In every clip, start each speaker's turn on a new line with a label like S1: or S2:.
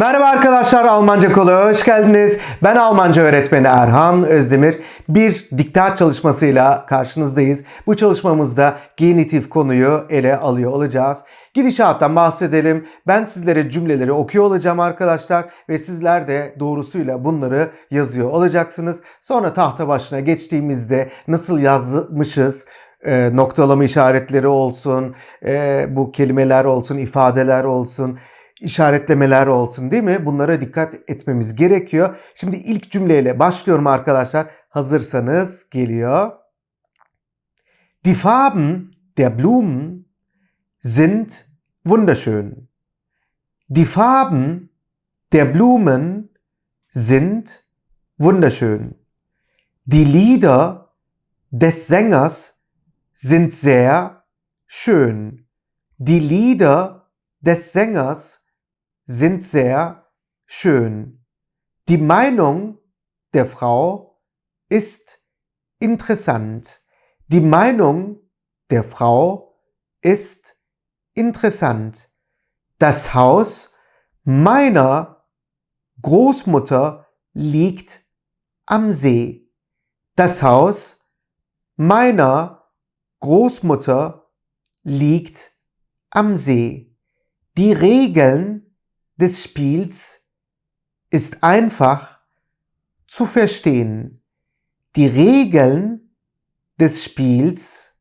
S1: Merhaba arkadaşlar Almanca Kolu hoş geldiniz. Ben Almanca öğretmeni Erhan Özdemir. Bir diktat çalışmasıyla karşınızdayız. Bu çalışmamızda genitif konuyu ele alıyor olacağız. Gidişattan bahsedelim. Ben sizlere cümleleri okuyor olacağım arkadaşlar ve sizler de doğrusuyla bunları yazıyor olacaksınız. Sonra tahta başına geçtiğimizde nasıl yazmışız, e, noktalama işaretleri olsun, e, bu kelimeler olsun, ifadeler olsun, işaretlemeler olsun değil mi? Bunlara dikkat etmemiz gerekiyor. Şimdi ilk cümleyle başlıyorum arkadaşlar. Hazırsanız geliyor. Die Farben der Blumen sind wunderschön. Die Farben der Blumen sind wunderschön. Die Lieder des Sängers sind sehr schön. Die Lieder des Sängers sind sehr schön. Die Meinung der Frau ist interessant. Die Meinung der Frau ist interessant. Das Haus meiner Großmutter liegt am See. Das Haus meiner Großmutter liegt am See. Die Regeln des Spiels ist einfach zu verstehen. Die Regeln des Spiels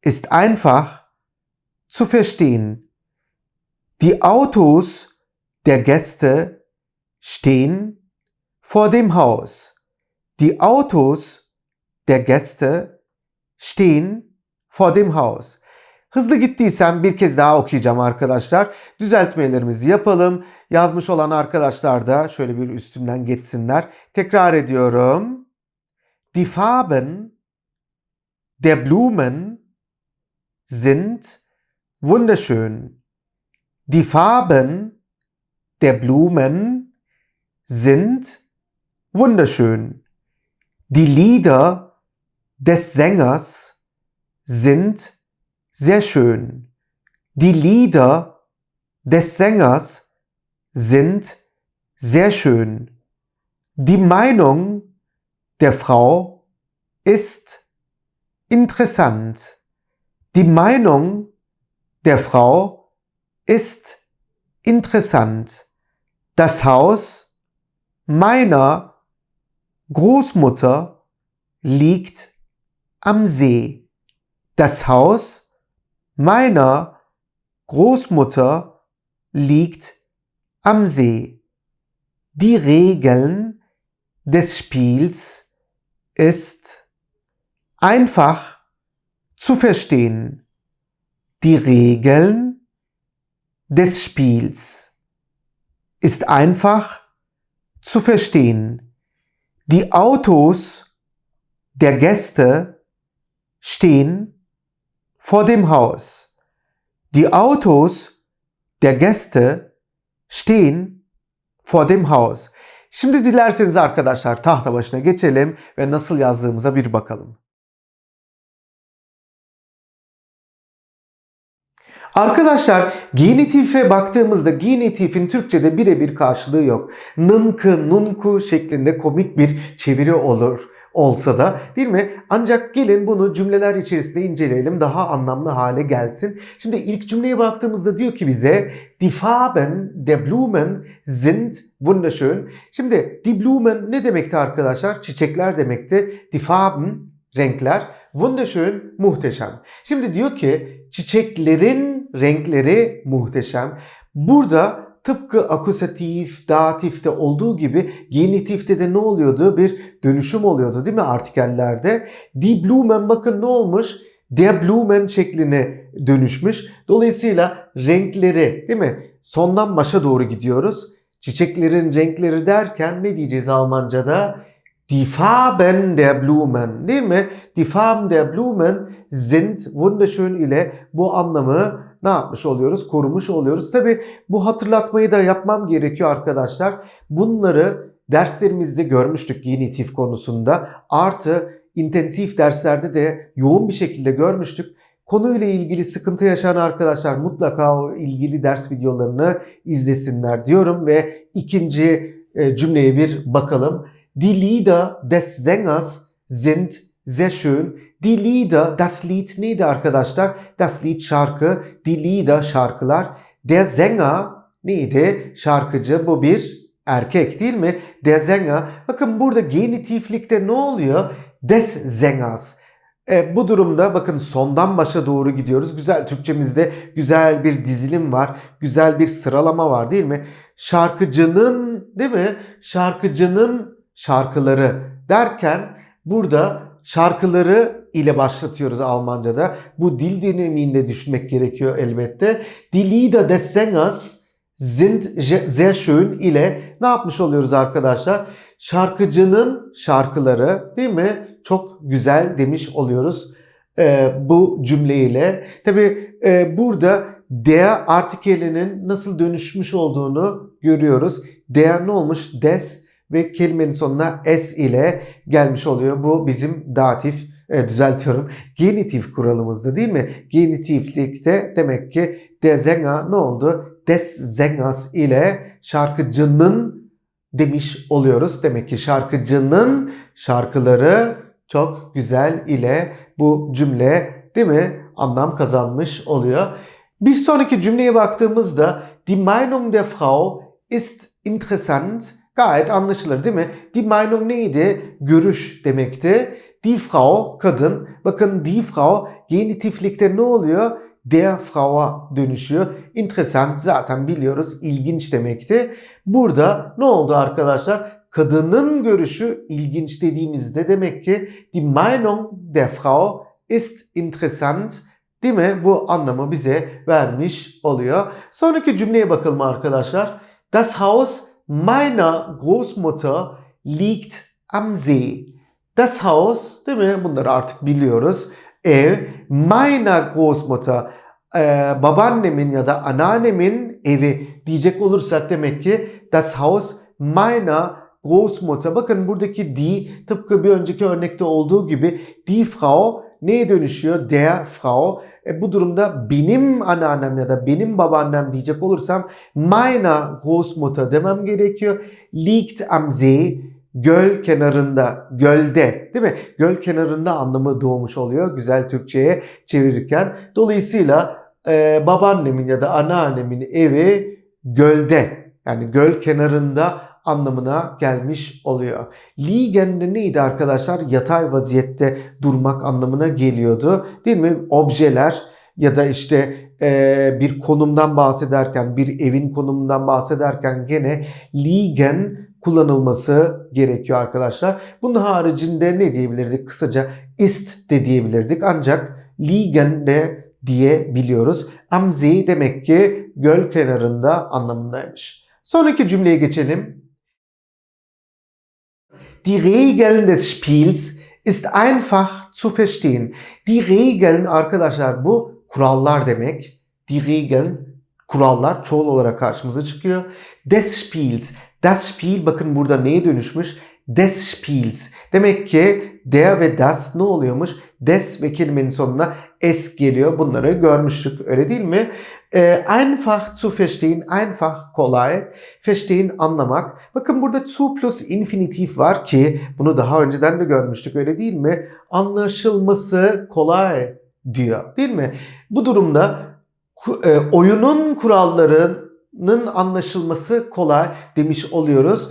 S1: ist einfach zu verstehen. Die Autos der Gäste stehen vor dem Haus. Die Autos der Gäste stehen vor dem Haus. Hızlı gittiysem bir kez daha okuyacağım arkadaşlar. Düzeltmelerimizi yapalım. Yazmış olan arkadaşlar da şöyle bir üstünden geçsinler. Tekrar ediyorum. Die Farben der Blumen sind wunderschön. Die Farben der Blumen sind wunderschön. Die Lieder des Sängers sind sehr schön. Die Lieder des Sängers sind sehr schön. Die Meinung der Frau ist interessant. Die Meinung der Frau ist interessant. Das Haus meiner Großmutter liegt am See. Das Haus meiner Großmutter liegt am See. Die Regeln des Spiels ist einfach zu verstehen. Die Regeln des Spiels ist einfach zu verstehen. Die Autos der Gäste stehen vor dem Haus. Die Autos der Gäste stehen vor dem Haus. Şimdi dilerseniz arkadaşlar tahta başına geçelim ve nasıl yazdığımıza bir bakalım. Arkadaşlar genitife baktığımızda genitifin Türkçe'de birebir karşılığı yok. Nınkı, nunku şeklinde komik bir çeviri olur olsa da değil mi? Ancak gelin bunu cümleler içerisinde inceleyelim daha anlamlı hale gelsin. Şimdi ilk cümleye baktığımızda diyor ki bize Die Farben der Blumen sind wunderschön. Şimdi die Blumen ne demekti arkadaşlar? Çiçekler demekti. Die Farben renkler. Wunderschön muhteşem. Şimdi diyor ki çiçeklerin renkleri muhteşem. Burada tıpkı akusatif, datifte olduğu gibi genitifte de ne oluyordu? Bir dönüşüm oluyordu değil mi artikellerde? Die Blumen bakın ne olmuş? Der Blumen şekline dönüşmüş. Dolayısıyla renkleri değil mi? Sondan başa doğru gidiyoruz. Çiçeklerin renkleri derken ne diyeceğiz Almanca'da? Die Farben der Blumen değil mi? Die Farben der Blumen sind wunderschön ile bu anlamı ne yapmış oluyoruz? Korumuş oluyoruz. Tabi bu hatırlatmayı da yapmam gerekiyor arkadaşlar. Bunları derslerimizde görmüştük genitif konusunda. Artı intensif derslerde de yoğun bir şekilde görmüştük. konuyla ilgili sıkıntı yaşayan arkadaşlar mutlaka o ilgili ders videolarını izlesinler diyorum ve ikinci e, cümleye bir bakalım. Die Lieder des Sängers sind sehr schön. Die Lieder, das Lied neydi arkadaşlar? Das Lied şarkı, die Lieder şarkılar. Der Sänger neydi? Şarkıcı bu bir erkek değil mi? Der Sänger. Bakın burada genitiflikte ne oluyor? Des Sängers. E, bu durumda bakın sondan başa doğru gidiyoruz. Güzel Türkçemizde güzel bir dizilim var. Güzel bir sıralama var değil mi? Şarkıcının değil mi? Şarkıcının şarkıları derken burada şarkıları ile başlatıyoruz Almanca'da. Bu dil dinamiğinde düşünmek gerekiyor elbette. Die Lieder des Sängers sind sehr schön ile ne yapmış oluyoruz arkadaşlar? Şarkıcının şarkıları değil mi? Çok güzel demiş oluyoruz e, bu cümleyle. Tabi e, burada der artikelinin nasıl dönüşmüş olduğunu görüyoruz. Der ne olmuş? Des ve kelimenin sonuna s ile gelmiş oluyor. Bu bizim datif e, düzeltiyorum. Genitif kuralımızda değil mi? Genitiflikte demek ki Sänger ne oldu? Des Sängers ile şarkıcının demiş oluyoruz. Demek ki şarkıcının şarkıları çok güzel ile bu cümle değil mi anlam kazanmış oluyor. Bir sonraki cümleye baktığımızda Die Meinung der Frau ist interessant. Gayet anlaşılır değil mi? Die Meinung neydi? Görüş demekti. Die Frau kadın. Bakın die Frau genitiflikte ne oluyor? Der Frau'a dönüşüyor. Interessant zaten biliyoruz ilginç demekti. Burada ne oldu arkadaşlar? Kadının görüşü ilginç dediğimizde demek ki die Meinung der Frau ist interessant değil mi? Bu anlamı bize vermiş oluyor. Sonraki cümleye bakalım arkadaşlar. Das Haus meiner Großmutter liegt am See. Das Haus değil mi? Bunları artık biliyoruz. Ev meiner Großmutter e, babaannemin ya da anneannemin evi diyecek olursak demek ki das Haus meiner Großmutter. Bakın buradaki die tıpkı bir önceki örnekte olduğu gibi die Frau neye dönüşüyor? Der Frau. E, bu durumda benim anneannem ya da benim babaannem diyecek olursam meiner Großmutter demem gerekiyor. Liegt am See göl kenarında, gölde değil mi? Göl kenarında anlamı doğmuş oluyor güzel Türkçe'ye çevirirken. Dolayısıyla e, babaannemin ya da anneannemin evi gölde yani göl kenarında anlamına gelmiş oluyor. Liegen de neydi arkadaşlar? Yatay vaziyette durmak anlamına geliyordu. Değil mi? Objeler ya da işte e, bir konumdan bahsederken, bir evin konumundan bahsederken gene liegen kullanılması gerekiyor arkadaşlar. Bunun haricinde ne diyebilirdik? Kısaca ist de diyebilirdik. Ancak liegen de diyebiliyoruz. Am See demek ki göl kenarında anlamındaymış. Sonraki cümleye geçelim. Die Regeln des Spiels ist einfach zu verstehen. Die Regeln arkadaşlar bu kurallar demek. Die Regeln kurallar çoğul olarak karşımıza çıkıyor. Des Spiels. Das Spiel bakın burada neye dönüşmüş? Des Spiels. Demek ki der ve das ne oluyormuş? Des ve kelimenin sonuna s geliyor. Bunları görmüştük öyle değil mi? Ee, einfach zu verstehen, einfach kolay. Verstehen anlamak. Bakın burada zu plus infinitif var ki bunu daha önceden de görmüştük öyle değil mi? Anlaşılması kolay diyor değil mi? Bu durumda e, oyunun kurallarının anlaşılması kolay demiş oluyoruz.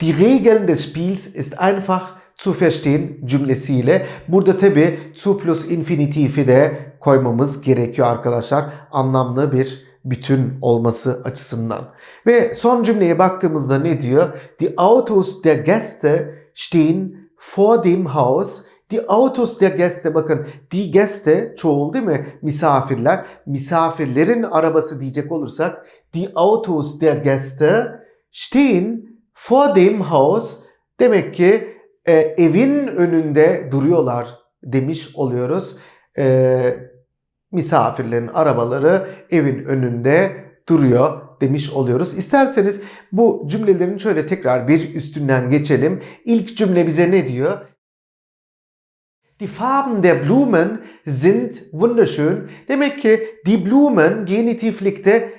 S1: Die Regeln des Spiels ist einfach zu verstehen cümlesiyle. Burada tabi zu plus infinitifi de koymamız gerekiyor arkadaşlar. Anlamlı bir bütün olması açısından. Ve son cümleye baktığımızda ne diyor? Die Autos der Gäste stehen vor dem Haus. Die Autos der Gäste bakın die Gäste çoğul değil mi? Misafirler. Misafirlerin arabası diyecek olursak die Autos der Gäste stehen vor dem Haus demek ki e, evin önünde duruyorlar demiş oluyoruz. E, misafirlerin arabaları evin önünde duruyor demiş oluyoruz. İsterseniz bu cümlelerin şöyle tekrar bir üstünden geçelim. İlk cümle bize ne diyor? Die Farben der Blumen sind wunderschön. Demek ki die Blumen genitiflikte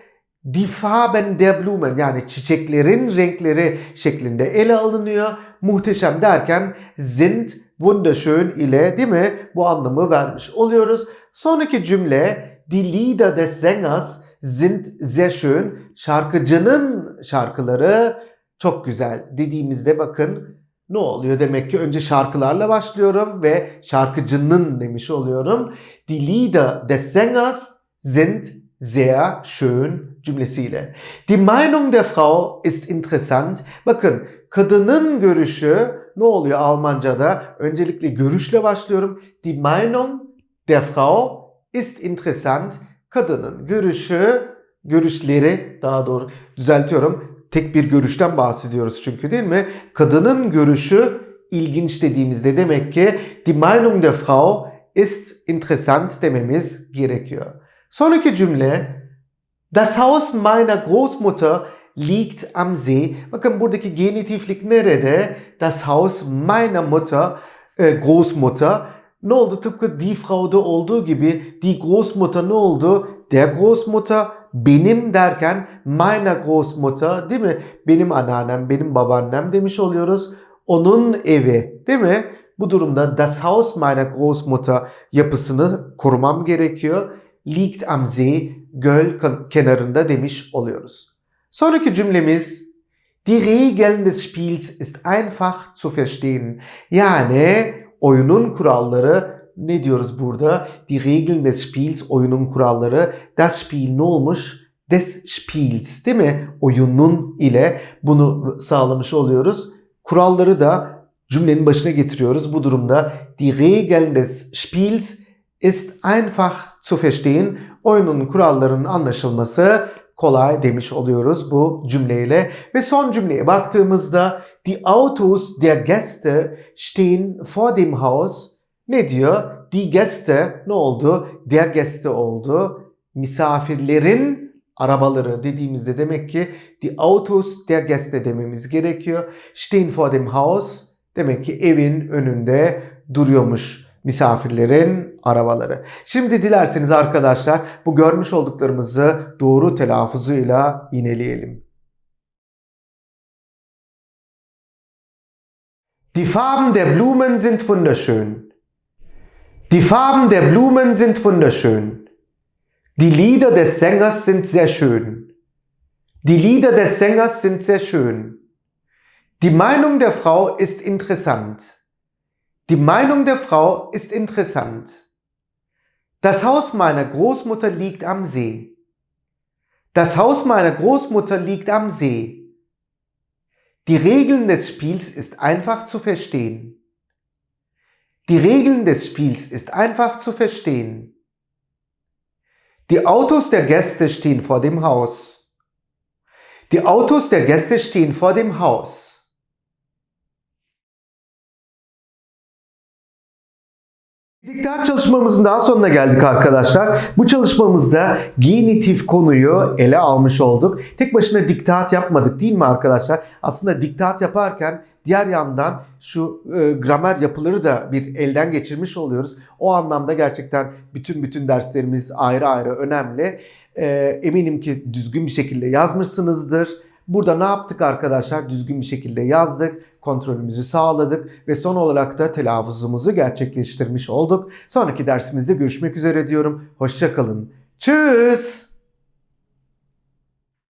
S1: die Farben der Blumen yani çiçeklerin renkleri şeklinde ele alınıyor. Muhteşem derken sind wunderschön ile değil mi bu anlamı vermiş oluyoruz. Sonraki cümle die Lieder des Sängers sind sehr schön. Şarkıcının şarkıları çok güzel dediğimizde bakın ne oluyor demek ki önce şarkılarla başlıyorum ve şarkıcının demiş oluyorum. Die Lieder des Sängers sind sehr schön cümlesiyle. Die Meinung der Frau ist interessant. Bakın kadının görüşü ne oluyor Almanca'da? Öncelikle görüşle başlıyorum. Die Meinung der Frau ist interessant. Kadının görüşü, görüşleri daha doğru düzeltiyorum. Tek bir görüşten bahsediyoruz çünkü değil mi? Kadının görüşü ilginç dediğimizde demek ki die Meinung der Frau ist interessant dememiz gerekiyor. Sonraki cümle Das Haus meiner Großmutter liegt am See. Bakın buradaki genitiflik nerede? Das Haus meiner Mutter, e, Großmutter. Ne oldu? Tıpkı die Frau'da olduğu gibi die Großmutter ne oldu? Der Großmutter benim derken meiner Großmutter değil mi? Benim anneannem, benim babaannem demiş oluyoruz. Onun evi değil mi? Bu durumda das Haus meiner Großmutter yapısını korumam gerekiyor. Liegt am See, göl kenarında demiş oluyoruz. Sonraki cümlemiz Die Regeln des Spiels ist einfach zu verstehen. Yani oyunun kuralları ne diyoruz burada? Die Regeln des Spiels, oyunun kuralları. Das Spiel ne olmuş? Des Spiels değil mi? Oyunun ile bunu sağlamış oluyoruz. Kuralları da cümlenin başına getiriyoruz. Bu durumda die Regeln des Spiels ist einfach zu verstehen. Oyunun kurallarının anlaşılması kolay demiş oluyoruz bu cümleyle. Ve son cümleye baktığımızda die Autos der Gäste stehen vor dem Haus. Ne diyor? Die Gäste ne oldu? Der Gäste oldu. Misafirlerin arabaları dediğimizde demek ki die Autos der Gäste dememiz gerekiyor. Stehen vor dem Haus demek ki evin önünde duruyormuş misafirlerin arabaları. Şimdi dilerseniz arkadaşlar bu görmüş olduklarımızı doğru telaffuzuyla yineleyelim. Die Farben der Blumen sind wunderschön. Die Farben der Blumen sind wunderschön. Die Lieder des Sängers sind sehr schön. Die Lieder des Sängers sind sehr schön. Die Meinung der Frau ist interessant. Die Meinung der Frau ist interessant. Das Haus meiner Großmutter liegt am See. Das Haus meiner Großmutter liegt am See. Die Regeln des Spiels ist einfach zu verstehen. Die Regeln des Spiels ist einfach zu verstehen. Die Autos der Gäste stehen vor dem Haus. Die Autos der Gäste stehen vor dem Haus. Diktat çalışmamızın daha sonuna geldik arkadaşlar. Bu çalışmamızda genitif konuyu ele almış olduk. Tek başına diktat yapmadık değil mi arkadaşlar? Aslında diktat yaparken diğer yandan şu e, gramer yapıları da bir elden geçirmiş oluyoruz. O anlamda gerçekten bütün bütün derslerimiz ayrı ayrı önemli. E, eminim ki düzgün bir şekilde yazmışsınızdır. Burada ne yaptık arkadaşlar? Düzgün bir şekilde yazdık kontrolümüzü sağladık ve son olarak da telaffuzumuzu gerçekleştirmiş olduk. Sonraki dersimizde görüşmek üzere diyorum. Hoşçakalın. Tschüss.